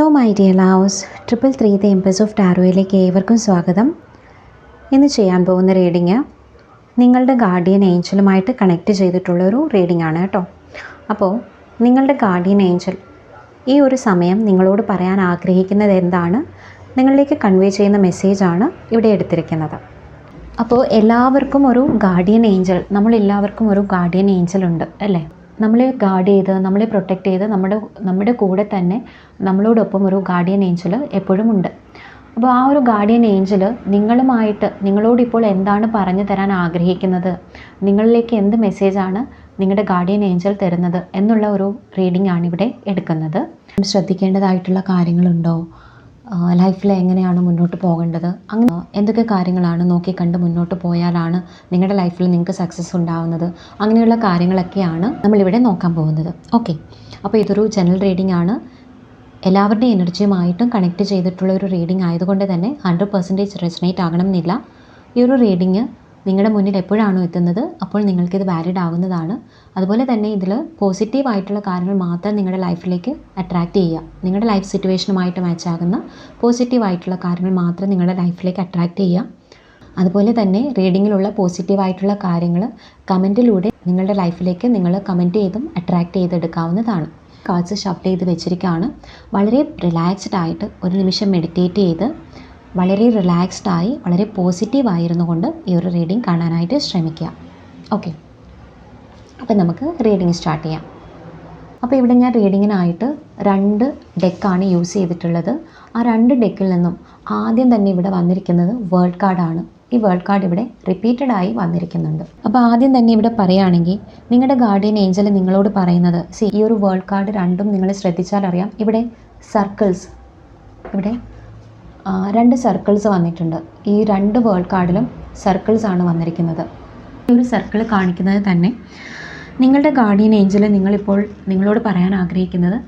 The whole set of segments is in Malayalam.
Hello my dear loves triple three the of ടാരോയിലേക്ക് ഏവർക്കും സ്വാഗതം. ഇന്ന് ചെയ്യാൻ പോകുന്ന റീഡിങ് നിങ്ങളുടെ ഗാർഡിയൻ ഏഞ്ചലുമായിട്ട് കണക്റ്റ് ചെയ്തിട്ടുള്ള ഒരു റീഡിംഗ് ആണ് കേട്ടോ. അപ്പോൾ നിങ്ങളുടെ ഗാർഡിയൻ ഏഞ്ചൽ ഈ ഒരു സമയം നിങ്ങളോട് പറയാൻ ആഗ്രഹിക്കുന്നത് എന്താണ്? നിങ്ങളിലേക്ക് കൺവേ ചെയ്യുന്ന മെസ്സേജാണ് ഇവിടെ എടുത്തിരിക്കുന്നത്. അപ്പോൾ എല്ലാവർക്കും ഒരു ഗാർഡിയൻ ഏഞ്ചൽ നമ്മളെല്ലാവർക്കും ഒരു ഗാർഡിയൻ ഏഞ്ചൽ ഉണ്ട് അല്ലേ? നമ്മളെ ഗാർഡ് ചെയ്ത് നമ്മളെ പ്രൊട്ടക്റ്റ് ചെയ്ത് നമ്മുടെ നമ്മുടെ കൂടെ തന്നെ നമ്മളോടൊപ്പം ഒരു ഗാർഡിയൻ ഏഞ്ചൽ എപ്പോഴും ഉണ്ട്. അപ്പോൾ ആ ഒരു ഗാർഡിയൻ ഏഞ്ചൽ നിങ്ങളുമായിട്ട് നിങ്ങളോട് ഇപ്പോൾ എന്താണ് പറഞ്ഞു തരാൻ ആഗ്രഹിക്കുന്നത്? നിങ്ങളിലേക്ക് എന്ത് മെസ്സേജാണ് നിങ്ങളുടെ ഗാർഡിയൻ ഏഞ്ചൽ തരുന്നത് എന്നുള്ള ഒരു റീഡിംഗ് ആണ് ഇവിടെ എടുക്കുന്നത്. ശ്രദ്ധിക്കേണ്ടതായിട്ടുള്ള കാര്യങ്ങളുണ്ടോ? ലൈഫിൽ എങ്ങനെയാണ് മുന്നോട്ട് പോകേണ്ടത്? അങ്ങനെ എന്തൊക്കെ കാര്യങ്ങളാണ് നോക്കി കണ്ട് മുന്നോട്ട് പോയാലാണ് നിങ്ങളുടെ ലൈഫിൽ നിങ്ങൾക്ക് സക്സസ് ഉണ്ടാവുന്നത്? അങ്ങനെയുള്ള കാര്യങ്ങളൊക്കെയാണ് നമ്മളിവിടെ നോക്കാൻ പോകുന്നത്. ഓക്കെ അപ്പോൾ ഇതൊരു ജനറൽ റീഡിംഗ് ആണ്. എല്ലാവരുടെയും എനർജിയുമായിട്ടും കണക്ട് ചെയ്തിട്ടുള്ള ഒരു റീഡിംഗ് ആയതുകൊണ്ട് തന്നെ ഹൺഡ്രഡ് പെർസെന്റേജ് റെസനേറ്റ് ആകണം എന്നില്ല ഈ ഒരു റീഡിങ് നിങ്ങളുടെ മുന്നിൽ എപ്പോഴാണോ എത്തുന്നത് അപ്പോൾ നിങ്ങൾക്കിത് വാലിഡ് ആകുന്നതാണ് അതുപോലെ തന്നെ ഇതിൽ പോസിറ്റീവ് ആയിട്ടുള്ള കാര്യങ്ങൾ മാത്രം നിങ്ങളുടെ ലൈഫിലേക്ക് അട്രാക്റ്റ് ചെയ്യുക. നിങ്ങളുടെ ലൈഫ് സിറ്റുവേഷനുമായിട്ട് മാച്ച് ആകുന്ന പോസിറ്റീവ് ആയിട്ടുള്ള കാര്യങ്ങൾ മാത്രം നിങ്ങളുടെ ലൈഫിലേക്ക് അട്രാക്റ്റ് ചെയ്യുക. അതുപോലെ തന്നെ റീഡിങ്ങിലുള്ള പോസിറ്റീവ് ആയിട്ടുള്ള കാര്യങ്ങൾ കമന്റിലൂടെ നിങ്ങളുടെ ലൈഫിലേക്ക് നിങ്ങൾ കമന്റ് ചെയ്തും അട്രാക്റ്റ് ചെയ്തെടുക്കാവുന്നതാണ്. കാർഡ്സ് ഷഫ്റ്റ് ചെയ്ത് വെച്ചിരിക്കുകയാണ്. വളരെ റിലാക്സ്ഡ് ആയിട്ട് ഒരു നിമിഷം മെഡിറ്റേറ്റ് ചെയ്ത് വളരെ റിലാക്സ്ഡ് ആയി വളരെ പോസിറ്റീവ് ആയിരുന്നു കൊണ്ട് ഈ ഒരു റീഡിംഗ് കാണാനായിട്ട് ശ്രമിക്കുക. ഓക്കെ അപ്പം നമുക്ക് റീഡിംഗ് സ്റ്റാർട്ട് ചെയ്യാം. അപ്പോൾ ഇവിടെ ഞാൻ റീഡിങ്ങിനായിട്ട് രണ്ട് ഡെക്കാണ് യൂസ് ചെയ്തിട്ടുള്ളത്. ആ രണ്ട് ഡെക്കിൽ നിന്നും ആദ്യം തന്നെ ഇവിടെ വന്നിരിക്കുന്നത് വേൾഡ് കാർഡാണ് ഈ വേൾഡ് കാർഡ് ഇവിടെ റിപ്പീറ്റഡ് ആയി വന്നിരിക്കുന്നുണ്ട്. അപ്പോൾ ആദ്യം തന്നെ ഇവിടെ പറയുകയാണെങ്കിൽ നിങ്ങളുടെ ഗാർഡിയൻ ഏഞ്ചൽ നിങ്ങളോട് പറയുന്നത് സി ഈ ഒരു വേൾഡ് കാർഡ് രണ്ടും നിങ്ങൾ ശ്രദ്ധിച്ചാലറിയാം ഇവിടെ സർക്കിൾസ് ഇവിടെ രണ്ട് സർക്കിൾസ് വന്നിട്ടുണ്ട്. ഈ രണ്ട് വേൾഡ് കാർഡിലും സർക്കിൾസ് ആണ് വന്നിരിക്കുന്നത്. ഈ ഒരു സർക്കിൾ കാണിക്കുന്നത് തന്നെ നിങ്ങളുടെ ഗാർഡിയൻ ഏഞ്ചൽ നിങ്ങളിപ്പോൾ നിങ്ങളോട് പറയാൻ ആഗ്രഹിക്കുന്നത്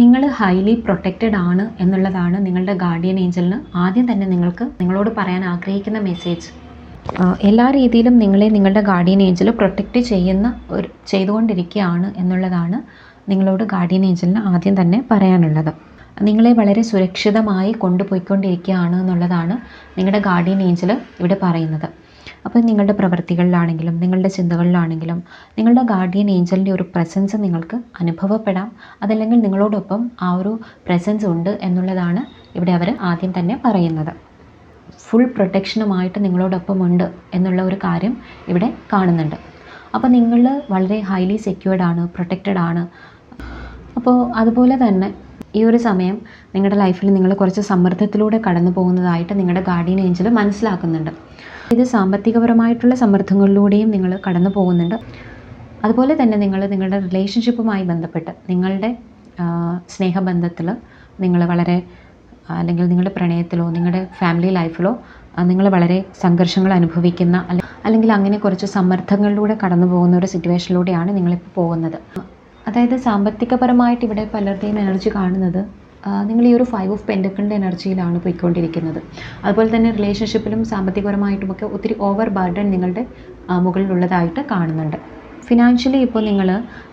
നിങ്ങൾ ഹൈലി പ്രൊട്ടക്റ്റഡ് ആണ് എന്നുള്ളതാണ് നിങ്ങളുടെ ഗാർഡിയൻ ഏഞ്ചലിന് ആദ്യം തന്നെ നിങ്ങൾക്ക് നിങ്ങളോട് പറയാൻ ആഗ്രഹിക്കുന്ന മെസ്സേജ് എല്ലാ രീതിയിലും നിങ്ങളെ നിങ്ങളുടെ ഗാർഡിയൻ ഏഞ്ചൽ പ്രൊട്ടക്റ്റ് ചെയ്യുന്ന ഒരു ചെയ്തുകൊണ്ടിരിക്കുകയാണ് എന്നുള്ളതാണ് നിങ്ങളോട് ഗാർഡിയൻ ഏഞ്ചലിന് ആദ്യം തന്നെ പറയാനുള്ളത്. നിങ്ങളെ വളരെ സുരക്ഷിതമായി കൊണ്ടുപോയിക്കൊണ്ടിരിക്കുകയാണ് എന്നുള്ളതാണ് നിങ്ങളുടെ ഗാർഡിയൻ ഏഞ്ചൽ ഇവിടെ പറയുന്നത്. അപ്പോൾ നിങ്ങളുടെ പ്രവൃത്തികളിലാണെങ്കിലും നിങ്ങളുടെ ചിന്തകളിലാണെങ്കിലും നിങ്ങളുടെ ഗാർഡിയൻ ഏഞ്ചലിന്റെ ഒരു പ്രസൻസ് നിങ്ങൾക്ക് അനുഭവപ്പെടാം. അതല്ലെങ്കിൽ നിങ്ങളോടൊപ്പം ആ ഒരു പ്രസൻസ് ഉണ്ട് എന്നുള്ളതാണ് ഇവിടെ അവർ ആദ്യം തന്നെ പറയുന്നത്. ഫുൾ പ്രൊട്ടക്ഷനുമായിട്ട് നിങ്ങളോടൊപ്പം ഉണ്ട് എന്നുള്ള ഒരു കാര്യം ഇവിടെ കാണുന്നുണ്ട്. അപ്പോൾ നിങ്ങൾ വളരെ ഹൈലി സെക്യൂർഡ് ആണ് പ്രൊട്ടക്റ്റഡ് ആണ്. അപ്പോൾ അതുപോലെ തന്നെ ഈ ഒരു സമയം നിങ്ങളുടെ ലൈഫിൽ നിങ്ങൾ കുറച്ച് സമ്മർദ്ദത്തിലൂടെ കടന്നു പോകുന്നതായിട്ട് നിങ്ങളുടെ ഗാർഡിയൻ ഏഞ്ചൽ മനസ്സിലാക്കുന്നുണ്ട്. ഇത് സാമ്പത്തികപരമായിട്ടുള്ള സമ്മർദ്ദങ്ങളിലൂടെയും നിങ്ങൾ കടന്നു പോകുന്നുണ്ട്. അതുപോലെ തന്നെ നിങ്ങൾ നിങ്ങളുടെ റിലേഷൻഷിപ്പുമായി ബന്ധപ്പെട്ട് നിങ്ങളുടെ സ്നേഹബന്ധത്തിൽ നിങ്ങൾ വളരെ അല്ലെങ്കിൽ നിങ്ങളുടെ പ്രണയത്തിലോ നിങ്ങളുടെ ഫാമിലി ലൈഫിലോ നിങ്ങൾ വളരെ സംഘർഷങ്ങൾ അനുഭവിക്കുന്ന അല്ലെ- അല്ലെങ്കിൽ അങ്ങനെ കുറച്ച് സമ്മർദ്ദങ്ങളിലൂടെ കടന്നു പോകുന്ന ഒരു സിറ്റുവേഷനിലൂടെയാണ് നിങ്ങളിപ്പോൾ പോകുന്നത്. അതായത് സാമ്പത്തികപരമായിട്ട് ഇവിടെ പലരുടെയും എനർജി കാണുന്നത് നിങ്ങൾ ഈ ഒരു ഫൈവ് ഓഫ് പെൻഡക്കിളിന്റെ എനർജിയിലാണ് പോയിക്കൊണ്ടിരിക്കുന്നത്. അതുപോലെ തന്നെ റിലേഷൻഷിപ്പിലും സാമ്പത്തികപരമായിട്ടുമൊക്കെ ഒത്തിരി ഓവർ ബർഡൻ നിങ്ങളുടെ മുകളിലുള്ളതായിട്ട് കാണുന്നുണ്ട്. ഫിനാൻഷ്യലി ഇപ്പോൾ നിങ്ങൾ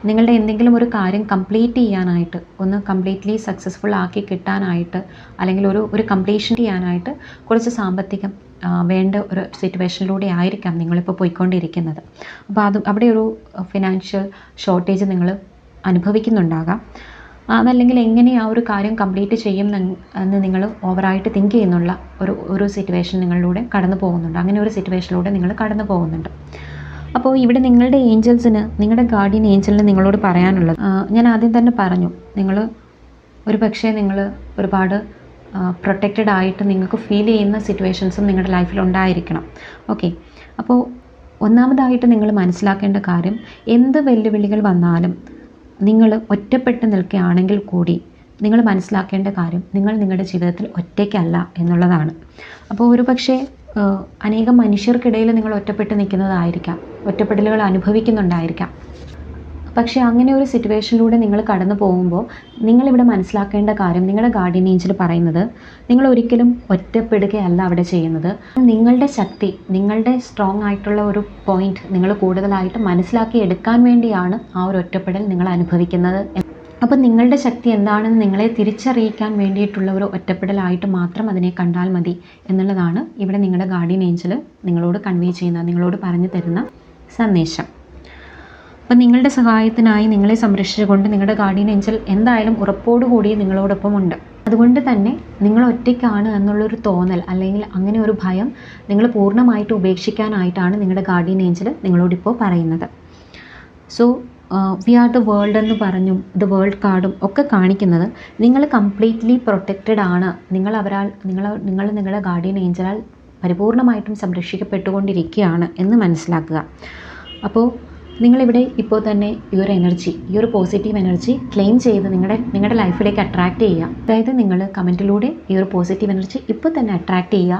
നിങ്ങളുടെ എന്തെങ്കിലും ഒരു കാര്യം കംപ്ലീറ്റ് ചെയ്യാനായിട്ട് ഒന്ന് കംപ്ലീറ്റ്ലി സക്സസ്ഫുൾ ആക്കി കിട്ടാനായിട്ട് അല്ലെങ്കിൽ ഒരു ഒരു കംപ്ലീഷൻ ചെയ്യാനായിട്ട് കുറച്ച് സാമ്പത്തികം വേണ്ട ഒരു സിറ്റുവേഷനിലൂടെ ആയിരിക്കാം നിങ്ങളിപ്പോൾ പോയിക്കൊണ്ടിരിക്കുന്നത്. അപ്പോൾ അത് അവിടെ ഒരു ഫിനാൻഷ്യൽ ഷോർട്ടേജ് നിങ്ങൾ അനുഭവിക്കുന്നുണ്ടാകാം. അതല്ലെങ്കിൽ എങ്ങനെ ആ ഒരു കാര്യം കംപ്ലീറ്റ് ചെയ്യും എന്ന് നിങ്ങൾ ഓവറായിട്ട് തിങ്ക് ചെയ്യുന്നുള്ള ഒരു ഒരു സിറ്റുവേഷൻ നിങ്ങളിലൂടെ കടന്നു പോകുന്നുണ്ട്. അങ്ങനെ ഒരു സിറ്റുവേഷനിലൂടെ നിങ്ങൾ കടന്നു പോകുന്നുണ്ട്. അപ്പോൾ ഇവിടെ നിങ്ങളുടെ ഏഞ്ചൽസിന് നിങ്ങളുടെ ഗാർഡിയൻ ഏഞ്ചലിന് നിങ്ങളോട് പറയാനുള്ളത് ഞാൻ ആദ്യം തന്നെ പറഞ്ഞു നിങ്ങൾ ഒരു പക്ഷേ നിങ്ങൾ ഒരുപാട് പ്രൊട്ടക്റ്റഡ് ആയിട്ട് നിങ്ങൾക്ക് ഫീൽ ചെയ്യുന്ന സിറ്റുവേഷൻസും നിങ്ങളുടെ ലൈഫിൽ ഉണ്ടായിരിക്കണം. ഓക്കെ അപ്പോൾ ഒന്നാമതായിട്ട് നിങ്ങൾ മനസ്സിലാക്കേണ്ട കാര്യം എന്ത് വെല്ലുവിളികൾ വന്നാലും നിങ്ങൾ ഒറ്റപ്പെട്ട് നിൽക്കുകയാണെങ്കിൽ കൂടി നിങ്ങൾ മനസ്സിലാക്കേണ്ട കാര്യം നിങ്ങൾ നിങ്ങളുടെ ജീവിതത്തിൽ ഒറ്റയ്ക്കല്ല എന്നുള്ളതാണ്. അപ്പോൾ ഒരു പക്ഷേ അനേകം മനുഷ്യർക്കിടയിൽ നിങ്ങൾ ഒറ്റപ്പെട്ട് നിൽക്കുന്നതായിരിക്കാം ഒറ്റപ്പെടലുകൾ അനുഭവിക്കുന്നുണ്ടായിരിക്കാം. പക്ഷേ അങ്ങനെ ഒരു സിറ്റുവേഷനിലൂടെ നിങ്ങൾ കടന്നു പോകുമ്പോൾ നിങ്ങളിവിടെ മനസ്സിലാക്കേണ്ട കാര്യം നിങ്ങളുടെ ഗാർഡിയൻ ഏഞ്ചൽ പറയുന്നത് നിങ്ങൾ ഒരിക്കലും ഒറ്റപ്പെടുകയല്ല അവിടെ ചെയ്യുന്നത്. നിങ്ങളുടെ ശക്തി നിങ്ങളുടെ സ്ട്രോങ് ആയിട്ടുള്ള ഒരു പോയിന്റ് നിങ്ങൾ കൂടുതലായിട്ട് മനസ്സിലാക്കി എടുക്കാൻ വേണ്ടിയാണ് ആ ഒരു ഒറ്റപ്പെടൽ നിങ്ങൾ അനുഭവിക്കുന്നത്. അപ്പോൾ നിങ്ങളുടെ ശക്തി എന്താണെന്ന് നിങ്ങളെ തിരിച്ചറിയിക്കാൻ വേണ്ടിയിട്ടുള്ള ഒരു ഒറ്റപ്പെടലായിട്ട് മാത്രം അതിനെ കണ്ടാൽ മതി എന്നുള്ളതാണ് ഇവിടെ നിങ്ങളുടെ ഗാർഡിയൻ ഏഞ്ചൽ നിങ്ങളോട് കൺവേ ചെയ്യുന്ന നിങ്ങളോട് പറഞ്ഞു തരുന്ന സന്ദേശം. അപ്പം നിങ്ങളുടെ സഹായത്തിനായി നിങ്ങളെ സംരക്ഷിച്ചുകൊണ്ട് നിങ്ങളുടെ ഗാർഡിയൻ ഏഞ്ചൽ എന്തായാലും ഉറപ്പോടുകൂടി നിങ്ങളോടൊപ്പം ഉണ്ട്. അതുകൊണ്ട് തന്നെ നിങ്ങൾ ഒറ്റയ്ക്കാണ് എന്നുള്ളൊരു തോന്നൽ അല്ലെങ്കിൽ അങ്ങനെ ഒരു ഭയം നിങ്ങൾ പൂർണമായിട്ട് ഉപേക്ഷിക്കാനായിട്ടാണ് നിങ്ങളുടെ ഗാർഡിയൻ ഏഞ്ചൽ നിങ്ങളോടിപ്പോൾ പറയുന്നത്. So we are the world എന്ന് പറഞ്ഞും ദ വേൾഡ് കാർഡും ഒക്കെ കാണിക്കുന്നത് നിങ്ങൾ കംപ്ലീറ്റ്ലി പ്രൊട്ടക്റ്റഡ് ആണ്. നിങ്ങൾ അവരാൾ നിങ്ങൾ നിങ്ങൾ നിങ്ങളുടെ ഗാർഡിയൻ ഏഞ്ചലാൽ പരിപൂർണമായിട്ടും സംരക്ഷിക്കപ്പെട്ടുകൊണ്ടിരിക്കുകയാണ് എന്ന് മനസ്സിലാക്കുക. അപ്പോൾ നിങ്ങളിവിടെ ഇപ്പോൾ തന്നെ ഈ ഒരു എനർജി ഈ ഒരു പോസിറ്റീവ് എനർജി ക്ലെയിം ചെയ്ത് നിങ്ങളുടെ നിങ്ങളുടെ ലൈഫിലേക്ക് അട്രാക്റ്റ് ചെയ്യുക. അതായത് നിങ്ങൾ കമന്റിലൂടെ ഈ ഒരു പോസിറ്റീവ് എനർജി ഇപ്പോൾ തന്നെ അട്രാക്റ്റ് ചെയ്യുക.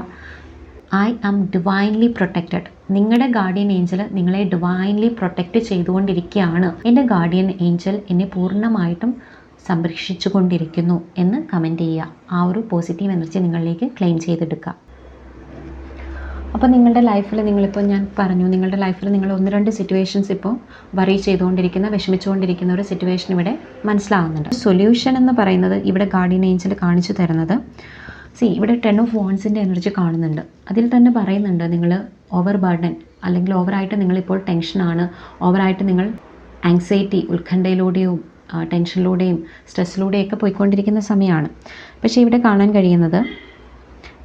ഐ ആം ഡിവൈൻലി പ്രൊട്ടക്റ്റഡ് നിങ്ങളുടെ ഗാർഡിയൻ ഏഞ്ചൽ നിങ്ങളെ ഡിവൈൻലി പ്രൊട്ടക്റ്റ് ചെയ്തുകൊണ്ടിരിക്കുകയാണ്. എന്റെ ഗാർഡിയൻ ഏഞ്ചൽ എന്നെ പൂർണമായിട്ടും സംരക്ഷിച്ചുകൊണ്ടിരിക്കുന്നു എന്ന് കമന്റ് ചെയ്യുക. ആ ഒരു പോസിറ്റീവ് എനർജി നിങ്ങളിലേക്ക് ക്ലെയിം ചെയ്തെടുക്കുക. അപ്പോൾ നിങ്ങളുടെ ലൈഫിൽ നിങ്ങളിപ്പോൾ ഞാൻ പറഞ്ഞു നിങ്ങളുടെ ലൈഫിൽ നിങ്ങൾ ഒന്ന് രണ്ട് സിറ്റുവേഷൻസ് ഇപ്പോൾ വറി ചെയ്തുകൊണ്ടിരിക്കുന്ന വിഷമിച്ചുകൊണ്ടിരിക്കുന്ന ഒരു സിറ്റുവേഷൻ ഇവിടെ മനസ്സിലാകുന്നുണ്ട് സൊല്യൂഷൻ എന്ന് പറയുന്നത് ഇവിടെ ഗാർഡിയൻ ഏഞ്ചൽ കാണിച്ചു തരുന്നത്. സി ഇവിടെ ടെൻ ഓഫ് വോൺസിന്റെ എനർജി കാണുന്നുണ്ട്. അതിൽ തന്നെ പറയുന്നുണ്ട് നിങ്ങൾ ഓവർ ബർഡൻ അല്ലെങ്കിൽ ഓവറായിട്ട് നിങ്ങളിപ്പോൾ ടെൻഷനാണ് ഓവറായിട്ട് നിങ്ങൾ ആങ്സൈറ്റി ഉത്കണ്ഠയിലൂടെയും ടെൻഷനിലൂടെയും സ്ട്രെസ്സിലൂടെയൊക്കെ പോയിക്കൊണ്ടിരിക്കുന്ന സമയമാണ്. പക്ഷേ ഇവിടെ കാണാൻ കഴിയുന്നത്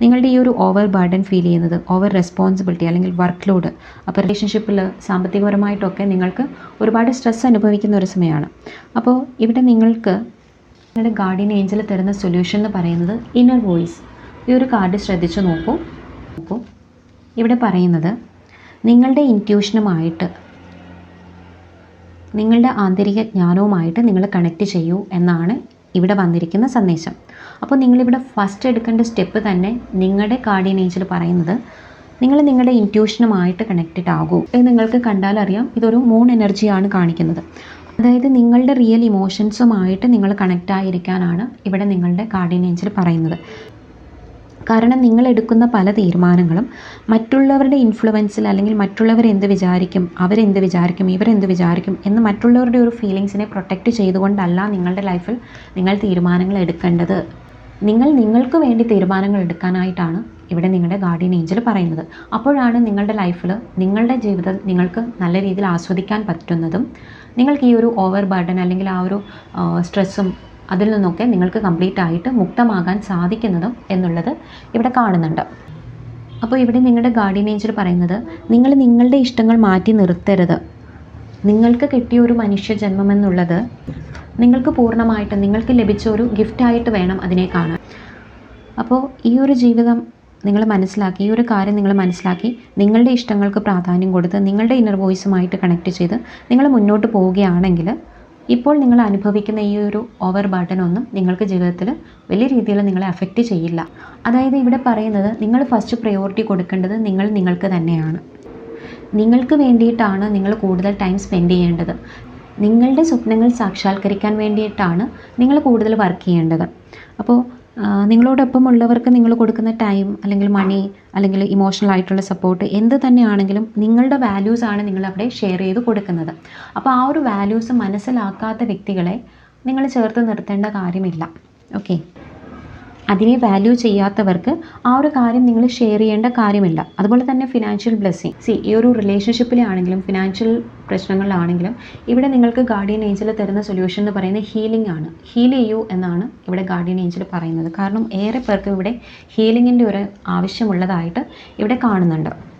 നിങ്ങളുടെ ഈ ഒരു ഓവർ ബർഡൻ ഫീൽ ചെയ്യുന്നത് ഓവർ റെസ്പോൺസിബിലിറ്റി അല്ലെങ്കിൽ വർക്ക് ലോഡ് അപ്പോൾ റിലേഷൻഷിപ്പിൽ സാമ്പത്തികപരമായിട്ടൊക്കെ നിങ്ങൾക്ക് ഒരുപാട് സ്ട്രെസ് അനുഭവിക്കുന്ന ഒരു സമയമാണ്. അപ്പോൾ ഇവിടെ നിങ്ങൾക്ക് നിങ്ങളുടെ ഗാർഡിയൻ ഏഞ്ചൽ തരുന്ന സൊല്യൂഷൻ എന്ന് പറയുന്നത് ഇന്നർ വോയിസ് ഈ ഒരു കാർഡ് ശ്രദ്ധിച്ച് നോക്കൂ. നോക്കൂ. ഇവിടെ പറയുന്നത് നിങ്ങളുടെ ഇന്റ്യൂഷനുമായിട്ട് നിങ്ങളുടെ ആന്തരിക ജ്ഞാനവുമായിട്ട് നിങ്ങൾ കണക്ട് ചെയ്യൂ എന്നാണ് ഇവിടെ വന്നിരിക്കുന്ന സന്ദേശം. അപ്പോൾ നിങ്ങളിവിടെ ഫസ്റ്റ് എടുക്കേണ്ട സ്റ്റെപ്പ് തന്നെ നിങ്ങളുടെ കാർഡിയൻ ഏഞ്ചൽ പറയുന്നത് നിങ്ങൾ നിങ്ങളുടെ ഇന്റ്യൂഷനുമായിട്ട് കണക്റ്റഡ് ആകൂ. ഇത് നിങ്ങൾക്ക് കണ്ടാലറിയാം ഇതൊരു മൂൺ എനർജിയാണ് കാണിക്കുന്നത്. അതായത് നിങ്ങളുടെ റിയൽ ഇമോഷൻസുമായിട്ട് നിങ്ങൾ കണക്റ്റ് ആയിരിക്കാനാണ് ഇവിടെ നിങ്ങളുടെ കാർഡിയൻ ഏഞ്ചൽ പറയുന്നത്. കാരണം നിങ്ങൾ എടുക്കുന്ന പല തീരുമാനങ്ങളും മറ്റുള്ളവരുടെ ഇൻഫ്ലുവൻസിൽ അല്ലെങ്കിൽ മറ്റുള്ളവർ എന്ത് വിചാരിക്കും അവരെന്ത് വിചാരിക്കും ഇവരെന്ത് വിചാരിക്കും എന്ന് മറ്റുള്ളവരുടെ ഒരു ഫീലിങ്സിനെ പ്രൊട്ടക്റ്റ് ചെയ്തുകൊണ്ടല്ല നിങ്ങളുടെ ലൈഫിൽ നിങ്ങൾ തീരുമാനങ്ങൾ എടുക്കേണ്ടത്. നിങ്ങൾ നിങ്ങൾക്ക് വേണ്ടി തീരുമാനങ്ങൾ എടുക്കാനായിട്ടാണ് ഇവിടെ നിങ്ങളുടെ ഗാർഡിയൻ ഏഞ്ചൽ പറയുന്നത്. അപ്പോഴാണ് നിങ്ങളുടെ ലൈഫിൽ നിങ്ങളുടെ ജീവിതം നിങ്ങൾക്ക് നല്ല രീതിയിൽ ആസ്വദിക്കാൻ പറ്റുന്നതും നിങ്ങൾക്ക് ഈ ഒരു ഓവർ ബർഡൻ അല്ലെങ്കിൽ ആ ഒരു സ്ട്രെസ്സും അതിൽ നിന്നൊക്കെ നിങ്ങൾക്ക് കംപ്ലീറ്റ് ആയിട്ട് മുക്തമാകാൻ സാധിക്കുന്നതും എന്നുള്ളത് ഇവിടെ കാണുന്നുണ്ട്. അപ്പോൾ ഇവിടെ നിങ്ങളുടെ ഗാർഡിയൻ ഏഞ്ചൽ പറയുന്നത് നിങ്ങൾ നിങ്ങളുടെ ഇഷ്ടങ്ങൾ മാറ്റി നിർത്തരുത്. നിങ്ങൾക്ക് കിട്ടിയ ഒരു മനുഷ്യ ജന്മമെന്നുള്ളത് നിങ്ങൾക്ക് പൂർണമായിട്ട് നിങ്ങൾക്ക് ലഭിച്ച ഒരു ഗിഫ്റ്റായിട്ട് വേണം അതിനെ കാണാൻ. അപ്പോൾ ഈ ഒരു ജീവിതം നിങ്ങൾ മനസ്സിലാക്കി ഈ ഒരു കാര്യം നിങ്ങൾ മനസ്സിലാക്കി നിങ്ങളുടെ ഇഷ്ടങ്ങൾക്ക് പ്രാധാന്യം കൊടുത്ത് നിങ്ങളുടെ ഇന്നർ വോയിസുമായിട്ട് കണക്ട് ചെയ്ത് നിങ്ങൾ മുന്നോട്ട് പോവുകയാണെങ്കിൽ ഇപ്പോൾ നിങ്ങൾ അനുഭവിക്കുന്ന ഈ ഒരു ഓവർ ബർഡൻ ഒന്നും നിങ്ങൾക്ക് ജീവിതത്തിൽ വലിയ രീതിയിൽ നിങ്ങളെ അഫക്റ്റ് ചെയ്യില്ല. അതായത് ഇവിടെ പറയുന്നത് നിങ്ങൾ ഫസ്റ്റ് പ്രയോറിറ്റി കൊടുക്കേണ്ടത് നിങ്ങൾ നിങ്ങൾക്ക് തന്നെയാണ്. നിങ്ങൾക്ക് വേണ്ടിയിട്ടാണ് നിങ്ങൾ കൂടുതൽ ടൈം സ്പെൻഡ് ചെയ്യേണ്ടത്. നിങ്ങളുടെ സ്വപ്നങ്ങൾ സാക്ഷാത്കരിക്കാൻ വേണ്ടിയിട്ടാണ് നിങ്ങൾ കൂടുതൽ വർക്ക് ചെയ്യേണ്ടത്. അപ്പോൾ നിങ്ങളോടൊപ്പം ഉള്ളവർക്ക് നിങ്ങൾ കൊടുക്കുന്ന ടൈം അല്ലെങ്കിൽ മണി അല്ലെങ്കിൽ ഇമോഷണൽ ആയിട്ടുള്ള സപ്പോർട്ട് എന്ത് തന്നെയാണെങ്കിലും നിങ്ങളുടെ വാല്യൂസ് ആണ് നിങ്ങൾ അവിടെ ഷെയർ ചെയ്ത് കൊടുക്കുന്നത്. അപ്പോൾ ആ ഒരു വാല്യൂസ് മനസ്സിലാക്കാത്ത വ്യക്തികളെ നിങ്ങൾ ചേർത്ത് നിർത്തേണ്ട കാര്യമില്ല. ഓക്കെ അതിനെ വാല്യൂ ചെയ്യാത്തവർക്ക് ആ ഒരു കാര്യം നിങ്ങൾ ഷെയർ ചെയ്യേണ്ട കാര്യമില്ല. അതുപോലെ തന്നെ ഫിനാൻഷ്യൽ ബ്ലെസ്സിങ് സി ഈ ഒരു റിലേഷൻഷിപ്പിലാണെങ്കിലും ഫിനാൻഷ്യൽ പ്രശ്നങ്ങളിലാണെങ്കിലും ഇവിടെ നിങ്ങൾക്ക് ഗാർഡിയൻ ഏഞ്ചൽ തരുന്ന സൊല്യൂഷൻ എന്ന് പറയുന്നത് ഹീലിംഗ് ആണ്. ഹീൽ ചെയ്യൂ എന്നാണ് ഇവിടെ ഗാർഡിയൻ ഏഞ്ചൽ പറയുന്നത്. കാരണം ഏറെ പേർക്കും ഇവിടെ ഹീലിങ്ങിന്റെ ഒരു ആവശ്യമുള്ളതായിട്ട് ഇവിടെ കാണുന്നുണ്ട്.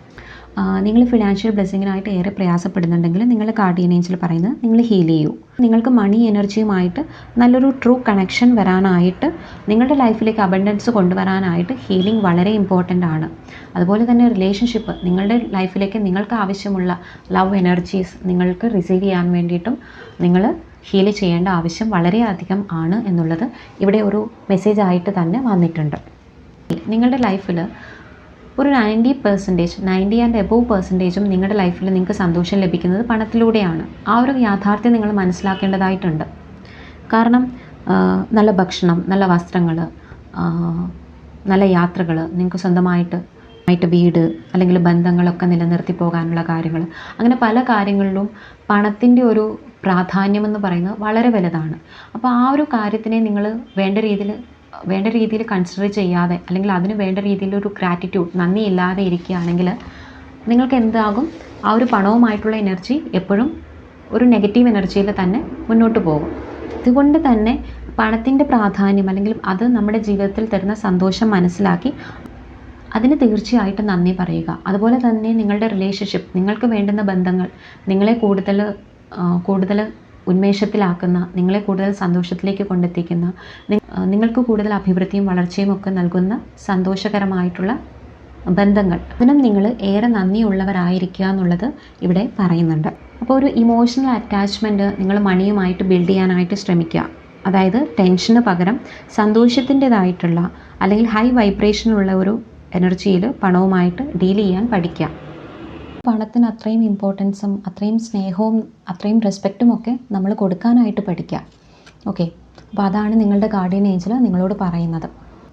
നിങ്ങൾ ഫിനാൻഷ്യൽ ബ്ലെസ്സിങ്ങിനായിട്ട് ഏറെ പ്രയാസപ്പെടുന്നുണ്ടെങ്കിൽ നിങ്ങൾ കാർഡിയൻ ഏഞ്ചൽ പറയുന്നത് നിങ്ങൾ ഹീൽ ചെയ്യൂ. നിങ്ങൾക്ക് മണി എനർജിയുമായിട്ട് നല്ലൊരു ട്രൂ കണക്ഷൻ വരാനായിട്ട് നിങ്ങളുടെ ലൈഫിലേക്ക് അബണ്ടൻസ് കൊണ്ടുവരാനായിട്ട് ഹീലിംഗ് വളരെ ഇമ്പോർട്ടന്റ് ആണ്. അതുപോലെ തന്നെ റിലേഷൻഷിപ്പ് നിങ്ങളുടെ ലൈഫിലേക്ക് നിങ്ങൾക്ക് ആവശ്യമുള്ള ലവ് എനർജീസ് നിങ്ങൾക്ക് റിസീവ് ചെയ്യാൻ വേണ്ടിയിട്ടും നിങ്ങൾ ഹീൽ ചെയ്യേണ്ട ആവശ്യം വളരെയധികം ആണ് എന്നുള്ളത് ഇവിടെ ഒരു മെസ്സേജായിട്ട് തന്നെ വന്നിട്ടുണ്ട്. നിങ്ങളുടെ ലൈഫിൽ ഒരു ninety percentage ninety and above പെർസെന്റേജും നിങ്ങളുടെ ലൈഫിൽ നിങ്ങൾക്ക് സന്തോഷം ലഭിക്കുന്നത് പണത്തിലൂടെയാണ്. ആ ഒരു യാഥാർത്ഥ്യം നിങ്ങൾ മനസ്സിലാക്കേണ്ടതായിട്ടുണ്ട്. കാരണം നല്ല ഭക്ഷണം നല്ല വസ്ത്രങ്ങൾ നല്ല യാത്രകൾ നിങ്ങൾക്ക് സ്വന്തമായിട്ട് ആയിട്ട് വീട് അല്ലെങ്കിൽ ബന്ധങ്ങളൊക്കെ നിലനിർത്തി പോകാനുള്ള കാര്യങ്ങൾ. അങ്ങനെ പല കാര്യങ്ങളിലും പണത്തിന്റെ ഒരു പ്രാധാന്യമെന്ന് പറയുന്നത് വളരെ വലുതാണ്. അപ്പോൾ ആ ഒരു കാര്യത്തിനെ നിങ്ങൾ വേണ്ട രീതിയിൽ വേണ്ട രീതിയിൽ കൺസിഡർ ചെയ്യാതെ അല്ലെങ്കിൽ അതിന് വേണ്ട രീതിയിലൊരു ഗ്രാറ്റിറ്റ്യൂഡ് നന്ദി ഇല്ലാതെ ഇരിക്കുകയാണെങ്കിൽ നിങ്ങൾക്ക് എന്താകും? ആ ഒരു പണവുമായിട്ടുള്ള എനർജി എപ്പോഴും ഒരു നെഗറ്റീവ് എനർജിയിൽ തന്നെ മുന്നോട്ട് പോകും. അതുകൊണ്ട് തന്നെ പണത്തിന്റെ പ്രാധാന്യം അല്ലെങ്കിൽ അത് നമ്മുടെ ജീവിതത്തിൽ തരുന്ന സന്തോഷം മനസ്സിലാക്കി അതിന് തീർച്ചയായിട്ടും നന്ദി പറയുക. അതുപോലെ തന്നെ നിങ്ങളുടെ റിലേഷൻഷിപ്പ് നിങ്ങൾക്ക് വേണ്ടുന്ന ബന്ധങ്ങൾ നിങ്ങളെ കൂടുതൽ കൂടുതൽ ഉന്മേഷത്തിലാക്കുന്ന നിങ്ങളെ കൂടുതൽ സന്തോഷത്തിലേക്ക് കൊണ്ടെത്തിക്കുന്ന നിങ്ങൾക്ക് കൂടുതൽ അഭിവൃദ്ധിയും വളർച്ചയും ഒക്കെ നൽകുന്ന സന്തോഷകരമായിട്ടുള്ള ബന്ധങ്ങൾ. അതിനും നിങ്ങൾ ഏറെ നന്ദിയുള്ളവരായിരിക്കുക എന്നുള്ളത് ഇവിടെ പറയുന്നുണ്ട്. അപ്പോൾ ഒരു ഇമോഷണൽ അറ്റാച്ച്മെന്റ് നിങ്ങൾ മണിയുമായിട്ട് ബിൽഡ് ചെയ്യാനായിട്ട് ശ്രമിക്കുക. അതായത് ടെൻഷന് പകരം സന്തോഷത്തിന്റെതായിട്ടുള്ള അല്ലെങ്കിൽ ഹൈ വൈബ്രേഷനുള്ള ഒരു എനർജിയിൽ പണവുമായിട്ട് ഡീൽ ചെയ്യാൻ പഠിക്കുക. പണത്തിന് അത്രയും ഇമ്പോർട്ടൻസും അത്രയും സ്നേഹവും അത്രയും റെസ്പെക്റ്റും ഒക്കെ നമ്മൾ കൊടുക്കാനായിട്ട് പഠിക്കുക ഓക്കെ അപ്പോൾ അതാണ് നിങ്ങളുടെ ഗാർഡിയൻ ഏഞ്ചൽ നിങ്ങളോട് പറയുന്നത്.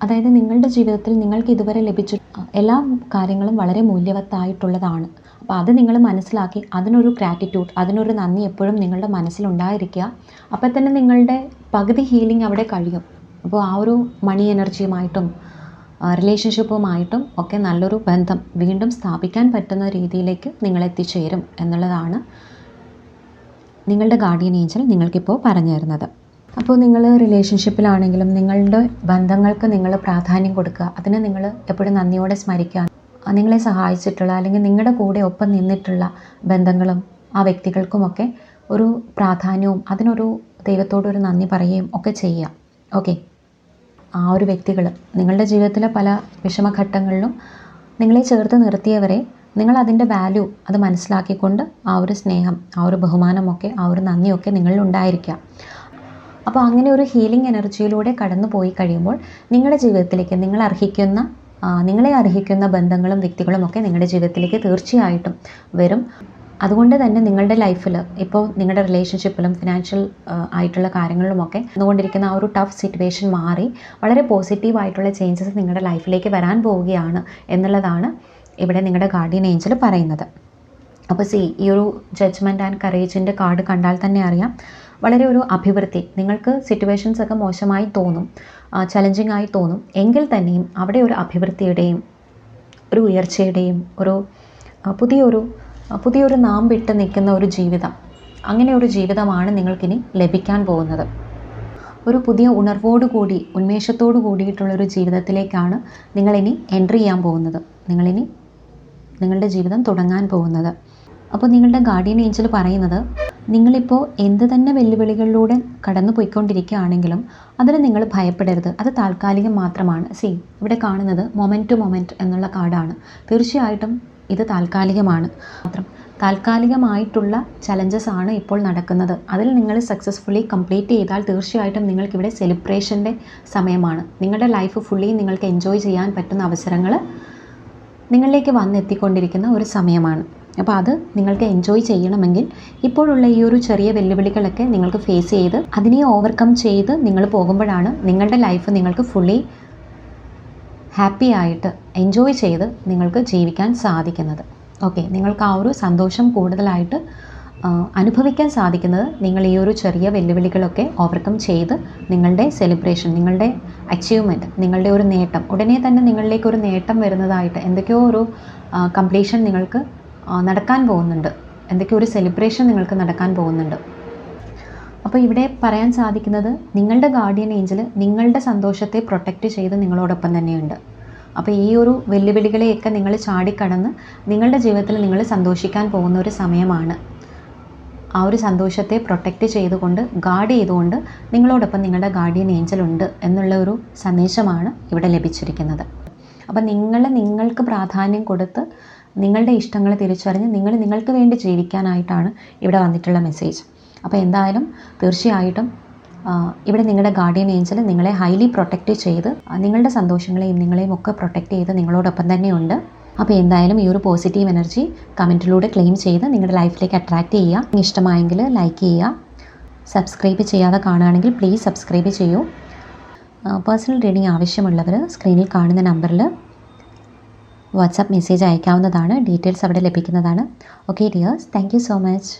അതായത് നിങ്ങളുടെ ജീവിതത്തിൽ നിങ്ങൾക്ക് ഇതുവരെ ലഭിച്ച എല്ലാ കാര്യങ്ങളും വളരെ മൂല്യവത്തായിട്ടുള്ളതാണ്. അപ്പോൾ അത് നിങ്ങൾ മനസ്സിലാക്കി അതിനൊരു ഗ്രാറ്റിറ്റ്യൂഡ് അതിനൊരു നന്ദി എപ്പോഴും നിങ്ങളുടെ മനസ്സിലുണ്ടായിരിക്കുക അപ്പോൾ തന്നെ നിങ്ങളുടെ പകുതി ഹീലിംഗ് അവിടെ കഴിയും. അപ്പോൾ ആ ഒരു മണി എനർജിയുമായിട്ടും റിലേഷൻഷിപ്പുമായിട്ടും ഒക്കെ നല്ലൊരു ബന്ധം വീണ്ടും സ്ഥാപിക്കാൻ പറ്റുന്ന രീതിയിലേക്ക് നിങ്ങൾ എത്തിച്ചേരും എന്നുള്ളതാണ് നിങ്ങളുടെ ഗാർഡിയൻ ഏഞ്ചൽ നിങ്ങൾക്കിപ്പോൾ പറഞ്ഞു തരുന്നത്. അപ്പോൾ നിങ്ങൾ റിലേഷൻഷിപ്പിലാണെങ്കിലും നിങ്ങളുടെ ബന്ധങ്ങൾക്ക് നിങ്ങൾ പ്രാധാന്യം കൊടുക്കുക. അതിന് നിങ്ങൾ എപ്പോഴും നന്ദിയോടെ സ്മരിക്കുക. നിങ്ങളെ സഹായിച്ചിട്ടുള്ള അല്ലെങ്കിൽ നിങ്ങളുടെ കൂടെ ഒപ്പം നിന്നിട്ടുള്ള ബന്ധങ്ങളും ആ വ്യക്തികൾക്കുമൊക്കെ ഒരു പ്രാധാന്യവും അതിനൊരു ദൈവത്തോടൊരു നന്ദി പറയുകയും ഒക്കെ ചെയ്യുക. ഓക്കെ ആ ഒരു വ്യക്തികൾ നിങ്ങളുടെ ജീവിതത്തിലെ പല വിഷമഘട്ടങ്ങളിലും നിങ്ങളെ ചേർത്ത് നിർത്തിയവരെ നിങ്ങൾ അതിന്റെ വാല്യൂ അത് മനസ്സിലാക്കിക്കൊണ്ട് ആ ഒരു സ്നേഹം ആ ഒരു ബഹുമാനമൊക്കെ ആ ഒരു നന്ദിയൊക്കെ നിങ്ങളിൽ ഉണ്ടായിരിക്കാം. അപ്പോൾ അങ്ങനെ ഒരു ഹീലിംഗ് എനർജിയിലൂടെ കടന്നു പോയി കഴിയുമ്പോൾ നിങ്ങളുടെ ജീവിതത്തിലേക്ക് നിങ്ങൾ അർഹിക്കുന്ന നിങ്ങളെ അർഹിക്കുന്ന ബന്ധങ്ങളും വ്യക്തികളും ഒക്കെ നിങ്ങളുടെ ജീവിതത്തിലേക്ക് തീർച്ചയായിട്ടും വരും. അതുകൊണ്ട് തന്നെ നിങ്ങളുടെ ലൈഫിൽ ഇപ്പോൾ നിങ്ങളുടെ റിലേഷൻഷിപ്പിലും ഫിനാൻഷ്യൽ ആയിട്ടുള്ള കാര്യങ്ങളിലുമൊക്കെ വന്നുകൊണ്ടിരിക്കുന്ന ആ ഒരു ടഫ് സിറ്റുവേഷൻ മാറി വളരെ പോസിറ്റീവായിട്ടുള്ള ചേഞ്ചസ് നിങ്ങളുടെ ലൈഫിലേക്ക് വരാൻ പോവുകയാണ് എന്നുള്ളതാണ് ഇവിടെ നിങ്ങളുടെ ഗാർഡിയൻ ഏഞ്ചൽ പറയുന്നത്. അപ്പോൾ സി ഈ ഒരു ജഡ്ജ്മെന്റ് ആൻഡ് കറേജിന്റെ കാർഡ് കണ്ടാൽ തന്നെ അറിയാം വളരെ ഒരു അഭിവൃദ്ധി. നിങ്ങൾക്ക് സിറ്റുവേഷൻസ് ഒക്കെ മോശമായി തോന്നും ചലഞ്ചിങ് ആയി തോന്നും എങ്കിൽ തന്നെയും അവിടെ ഒരു അഭിവൃദ്ധിയുടെയും ഒരു ഉയർച്ചയുടെയും ഒരു പുതിയൊരു പുതിയൊരു നാം വിട്ട് നിൽക്കുന്ന ഒരു ജീവിതം. അങ്ങനെ ഒരു ജീവിതമാണ് നിങ്ങൾക്കിനി ലഭിക്കാൻ പോകുന്നത്. ഒരു പുതിയ ഉണർവോടുകൂടി ഉന്മേഷത്തോടു കൂടിയിട്ടുള്ളൊരു ജീവിതത്തിലേക്കാണ് നിങ്ങളിനി എൻട്രി ചെയ്യാൻ പോകുന്നത്. നിങ്ങളിനി നിങ്ങളുടെ ജീവിതം തുടങ്ങാൻ പോകുന്നത്. അപ്പോൾ നിങ്ങളുടെ ഗാർഡിയൻ ഏഞ്ചൽ പറയുന്നത് നിങ്ങളിപ്പോൾ എന്ത് തന്നെ വെല്ലുവിളികളിലൂടെ കടന്നു പോയിക്കൊണ്ടിരിക്കുകയാണെങ്കിലും അതിന് നിങ്ങൾ ഭയപ്പെടരുത്. അത് താൽക്കാലികം മാത്രമാണ്. സി ഇവിടെ കാണുന്നത് മൊമെന്റ് ടു മൊമെന്റ് എന്നുള്ള കാർഡാണ്. തീർച്ചയായിട്ടും ഇത് താൽക്കാലികമാണ്. മാത്രം താൽക്കാലികമായിട്ടുള്ള ചലഞ്ചസ് ആണ് ഇപ്പോൾ നടക്കുന്നത്. അതിൽ നിങ്ങൾ സക്സസ്ഫുള്ളി കംപ്ലീറ്റ് ചെയ്താൽ തീർച്ചയായിട്ടും നിങ്ങൾക്കിവിടെ സെലിബ്രേഷന്റെ സമയമാണ്. നിങ്ങളുടെ ലൈഫ് ഫുള്ളി നിങ്ങൾക്ക് എൻജോയ് ചെയ്യാൻ പറ്റുന്ന അവസരങ്ങൾ നിങ്ങളിലേക്ക് വന്നെത്തിക്കൊണ്ടിരിക്കുന്ന ഒരു സമയമാണ്. അപ്പോൾ അത് നിങ്ങൾക്ക് എൻജോയ് ചെയ്യണമെങ്കിൽ ഇപ്പോഴുള്ള ഈ ഒരു ചെറിയ വെല്ലുവിളികളൊക്കെ നിങ്ങൾക്ക് ഫേസ് ചെയ്ത് അതിനെ ഓവർകം ചെയ്ത് നിങ്ങൾ പോകുമ്പോഴാണ് നിങ്ങളുടെ ലൈഫ് നിങ്ങൾക്ക് ഫുള്ളി ഹാപ്പി ആയിട്ട് എൻജോയ് ചെയ്ത് നിങ്ങൾക്ക് ജീവിക്കാൻ സാധിക്കുന്നത്. ഓക്കെ നിങ്ങൾക്ക് ആ ഒരു സന്തോഷം കൂടുതലായിട്ട് അനുഭവിക്കാൻ സാധിക്കുന്നത് നിങ്ങൾ ഈ ഒരു ചെറിയ വെല്ലുവിളികളൊക്കെ ഓവർകം ചെയ്ത് നിങ്ങളുടെ സെലിബ്രേഷൻ നിങ്ങളുടെ അച്ചീവ്മെന്റ് നിങ്ങളുടെ ഒരു നേട്ടം ഉടനെ തന്നെ നിങ്ങളിലേക്ക് ഒരു നേട്ടം വരുന്നതായിട്ട് എന്തൊക്കെയോ ഒരു കംപ്ലീഷൻ നിങ്ങൾക്ക് നടക്കാൻ പോകുന്നുണ്ട്. എന്തൊക്കെയോ ഒരു സെലിബ്രേഷൻ നിങ്ങൾക്ക് നടക്കാൻ പോകുന്നുണ്ട്. അപ്പോൾ ഇവിടെ പറയാൻ സാധിക്കുന്നത് നിങ്ങളുടെ ഗാർഡിയൻ ഏഞ്ചൽ നിങ്ങളുടെ സന്തോഷത്തെ പ്രൊട്ടക്റ്റ് ചെയ്ത് നിങ്ങളോടൊപ്പം തന്നെയുണ്ട്. അപ്പോൾ ഈ ഒരു വെല്ലുവിളികളെയൊക്കെ നിങ്ങൾ ചാടിക്കടന്ന് നിങ്ങളുടെ ജീവിതത്തിൽ നിങ്ങൾ സന്തോഷിക്കാൻ പോകുന്ന ഒരു സമയമാണ്. ആ ഒരു സന്തോഷത്തെ പ്രൊട്ടക്റ്റ് ചെയ്തുകൊണ്ട് ഗാർഡ് ചെയ്തുകൊണ്ട് നിങ്ങളോടൊപ്പം നിങ്ങളുടെ ഗാർഡിയൻ ഏഞ്ചൽ ഉണ്ട് എന്നുള്ള ഒരു സന്ദേശമാണ് ഇവിടെ ലഭിച്ചിരിക്കുന്നത്. അപ്പം നിങ്ങൾ നിങ്ങൾക്ക് പ്രാധാന്യം കൊടുത്ത് നിങ്ങളുടെ ഇഷ്ടങ്ങൾ തിരിച്ചറിഞ്ഞ് നിങ്ങൾ നിങ്ങൾക്ക് വേണ്ടി ജീവിക്കാനായിട്ടാണ് ഇവിടെ വന്നിട്ടുള്ള മെസ്സേജ് അപ്പോൾ എന്തായാലും തീർച്ചയായിട്ടും ഇവിടെ നിങ്ങളുടെ ഗാർഡിയൻ ഏഞ്ചൽ നിങ്ങളെ ഹൈലി പ്രൊട്ടക്റ്റ് ചെയ്ത് നിങ്ങളുടെ സന്തോഷങ്ങളെയും നിങ്ങളെയും ഒക്കെ പ്രൊട്ടക്റ്റ് ചെയ്ത് നിങ്ങളോടൊപ്പം തന്നെയുണ്ട്. അപ്പോൾ എന്തായാലും ഈ ഒരു പോസിറ്റീവ് എനർജി കമന്റിലൂടെ ക്ലെയിം ചെയ്ത് നിങ്ങളുടെ ലൈഫിലേക്ക് അട്രാക്റ്റ് ചെയ്യുക. ഇഷ്ടമായെങ്കിൽ ലൈക്ക് ചെയ്യുക. സബ്സ്ക്രൈബ് ചെയ്യാതെ കാണുകയാണെങ്കിൽ പ്ലീസ് സബ്സ്ക്രൈബ് ചെയ്യൂ. പേഴ്സണൽ റീഡിംഗ് ആവശ്യമുള്ളവർ സ്ക്രീനിൽ കാണുന്ന നമ്പറിൽ വാട്സാപ്പ് മെസ്സേജ് അയക്കാവുന്നതാണ്. ഡീറ്റെയിൽസ് അവിടെ ലഭിക്കുന്നതാണ്. Okay dears thank so much